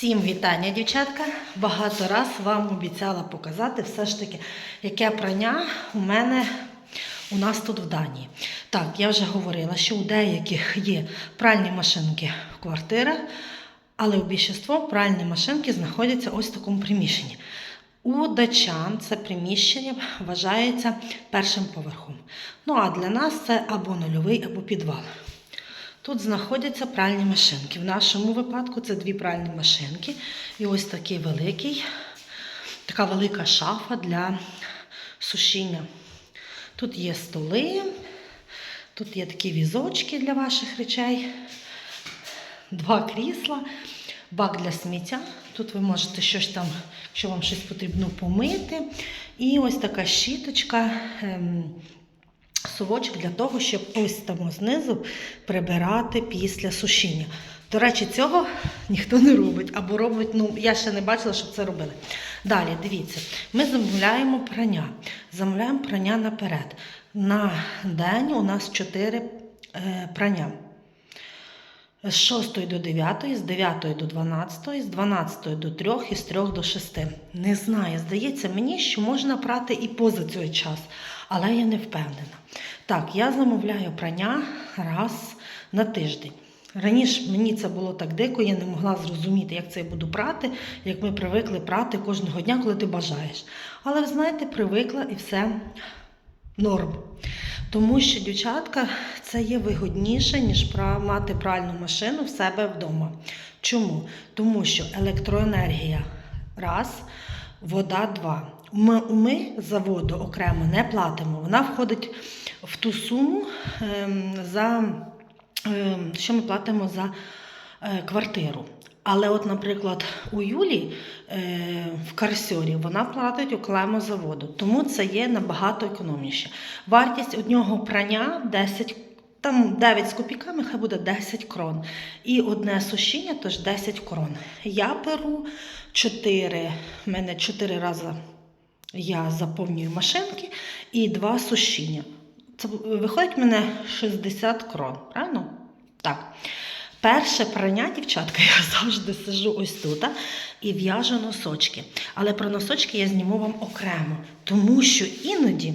Всім вітання, дівчатка. Багато раз вам обіцяла показати все ж таки, яке прання у мене у нас тут в Данії. Так, я вже говорила, що у деяких є пральні машинки в квартирах, але у більшості пральні машинки знаходяться ось в такому приміщенні. У дачан це приміщення вважається першим поверхом. Ну а для нас це або нульовий, або підвал. Тут знаходяться пральні машинки. В нашому випадку це дві пральні машинки. І ось такий великий, така велика шафа для сушіння. Тут є столи, тут є такі візочки для ваших речей, два крісла, бак для сміття. Тут ви можете щось там, якщо вам щось потрібно помити. І ось така щіточка. Совочок для того, щоб ось там знизу прибирати після сушіння. До речі, цього ніхто не робить. Або робить, ну я ще не бачила, щоб це робили. Далі, дивіться, ми замовляємо прання. Замовляємо прання наперед. На день у нас 4 е, прання. З 6 до 9, з 9 до 12, з 12 до 3 і з 3 до 6. Не знаю, здається мені, що можна прати і поза цей час, але я не впевнена. Так, я замовляю прання раз на тиждень. Раніше мені це було так дико, я не могла зрозуміти, як це я буду прати, як ми привикли прати кожного дня, коли ти бажаєш. Але ви знаєте, привикла і все норм. Тому що, дівчатка, це є вигодніше, ніж мати пральну машину в себе вдома. Чому? Тому що електроенергія раз, вода два. Ми, ми за воду окремо не платимо. Вона входить в ту суму, ем, за, ем, що ми платимо за е, квартиру. Але, от, наприклад, у Юлі е, в Карсьорі вона платить окремо за воду, тому це є набагато економніше. Вартість одного прання 10 там 9 з копійками, хай буде 10 крон. І одне сушіння, тож 10 крон. Я беру 4, в мене 4 рази я заповнюю машинки і 2 сушіння. Це виходить в мене 60 крон, правильно? Так. Перше прання, дівчатка, я завжди сижу ось тут і в'яжу носочки. Але про носочки я зніму вам окремо, тому що іноді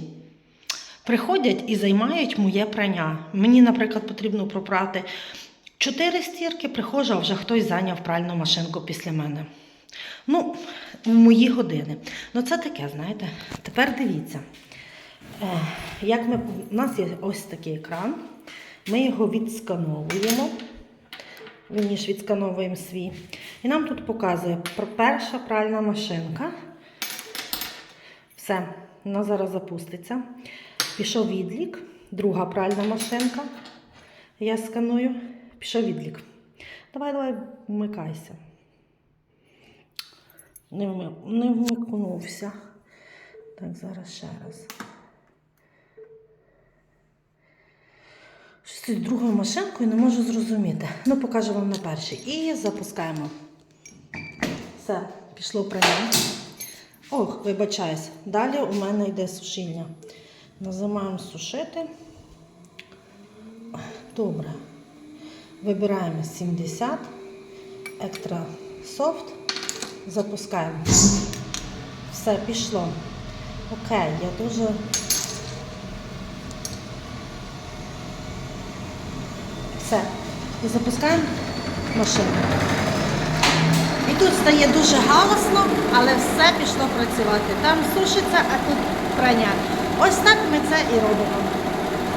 приходять і займають моє прання. Мені, наприклад, потрібно пропрати чотири стірки, приходжу, а вже хтось зайняв пральну машинку після мене. Ну, в мої години. Ну, це таке, знаєте. Тепер дивіться. Е, Як ми, у нас є ось такий екран. Ми його відскановуємо. Вірніше відскановуємо свій. І нам тут показує перша пральна машинка. Все, вона зараз запуститься. Пішов відлік. Друга пральна машинка. Я сканую. Пішов відлік. Давай, давай, вмикайся. Не, вми... не вмикнувся. Так, зараз ще раз. Щось з другою машинкою не можу зрозуміти. Ну, покажу вам на першій. І запускаємо. Все, пішло прання. Ох, вибачаюсь. Далі у мене йде сушіння. Нажимаємо сушити. Добре. Вибираємо 70. Екстра софт. Запускаємо. Все, пішло. Окей, я дуже. Все. І запускаємо машину. І тут стає дуже галасно, але все пішло працювати. Там сушиться, а тут прання. Ось так ми це і робимо.